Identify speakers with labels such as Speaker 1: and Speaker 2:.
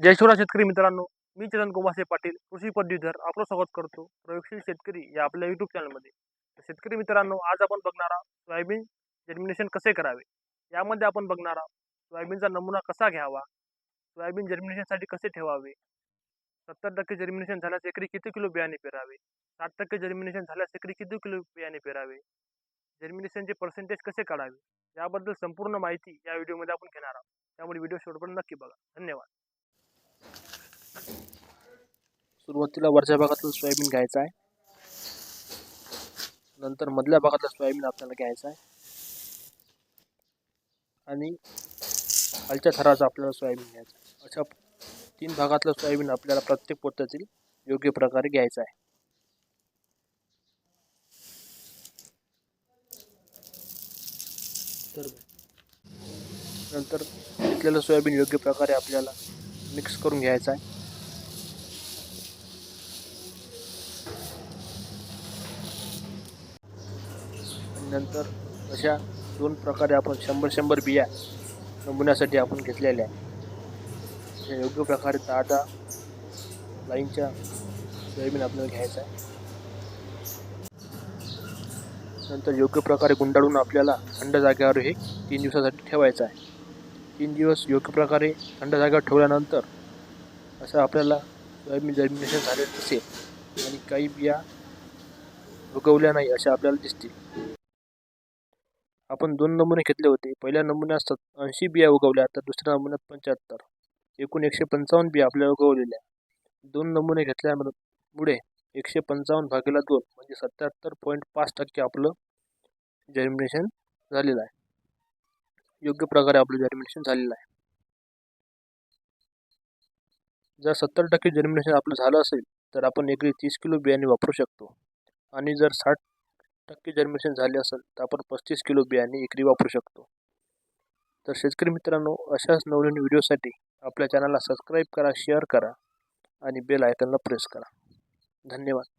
Speaker 1: जय शिवराज शेतकरी मित्रांनो मी चंदन कुमासे पाटील कृषी पदवीधर आपलं स्वागत करतो प्रयोगशील शेतकरी या आपल्या युट्यूब चॅनलमध्ये तर शेतकरी मित्रांनो आज आपण बघणार सोयाबीन जर्मिनेशन कसे करावे? यामध्ये आपण बघणार सोयाबीनचा नमुना कसा घ्यावा? सोयाबीन जर्मिनेशनसाठी कसे ठेवावे? सत्तर टक्के जर्मिनेशन झाल्यास एकरी किती किलो बियाणे पेरावे? साठ टक्के जर्मिनेशन झाल्यास एकरी किती किलो बियाणे पेरावे? जर्मिनेशनचे पर्सेंटेज कसे काढावे? याबद्दल संपूर्ण माहिती या व्हिडिओमध्ये आपण घेणार आहोत. त्यामुळे व्हिडिओ शेवटपर्यंत नक्की बघा. धन्यवाद. सुरुवातीला वरच्या भागातलं सोयाबीन घ्यायचं आहे. नंतर मधल्या भागातलं सोयाबीन आपल्याला घ्यायचं आहे. आणि खालच्या थराचं आपल्याला सोयाबीन घ्यायचं आहे. अशा तीन भागातलं सोयाबीन आपल्याला प्रत्येक पोत्यातील योग्य प्रकारे घ्यायचं आहे. तर नंतर घेतलेलं सोयाबीन योग्य प्रकारे आपल्याला मिक्स करून घ्यायचं आहे. नंतर अशा दोन प्रकारे आपण शंभर शंभर बिया नमुन्यासाठी आपण घेतलेल्या आहे अशा योग्य प्रकारे दहा दहा लाईनच्या सोयाबीन आपल्याला घ्यायचा आहे. नंतर योग्य प्रकारे गुंडाळून आपल्याला थंड जागेवर हे तीन दिवसासाठी ठेवायचं आहे. तीन दिवस योग्य प्रकारे थंड जागेवर ठेवल्यानंतर असं आपल्याला सोयाबीन जर्मिनेशन झाले दिसेल आणि काही बिया उगवल्या नाही अशा आपल्याला दिसतील. आपण दोन नमुने घेतले होते. पहिल्या नमुन्यात सत ऐंशी बिया उगवल्या तर दुसऱ्या नमुन्यात पंच्याहत्तर. एकूण एकशे पंचावन्न बिया आपल्या उगवलेल्या. दोन नमुने घेतल्यामुळे एकशे पंचावन्न भागीला दोन म्हणजे सत्याहत्तर पॉईंट पाच टक्के आपलं जर्मिनेशन झालेलं आहे. योग्य प्रकारे आपलं जर्मिनेशन झालेलं आहे. जर सत्तर टक्के जर्मिनेशन आपलं झालं असेल तर आपण एकरी तीस किलो बियाणे वापरू शकतो. आणि जर साठ टक्के जर्मिनेशन झाले असेल तर आपण पस्तीस किलो बियाणे एकरी वापरू शकतो. तर शेतकरी मित्रांनो अशाच नवनवीन व्हिडिओसाठी आपल्या चॅनलला सबस्क्राईब करा शेअर करा आणि बेल आयकनला प्रेस करा. धन्यवाद.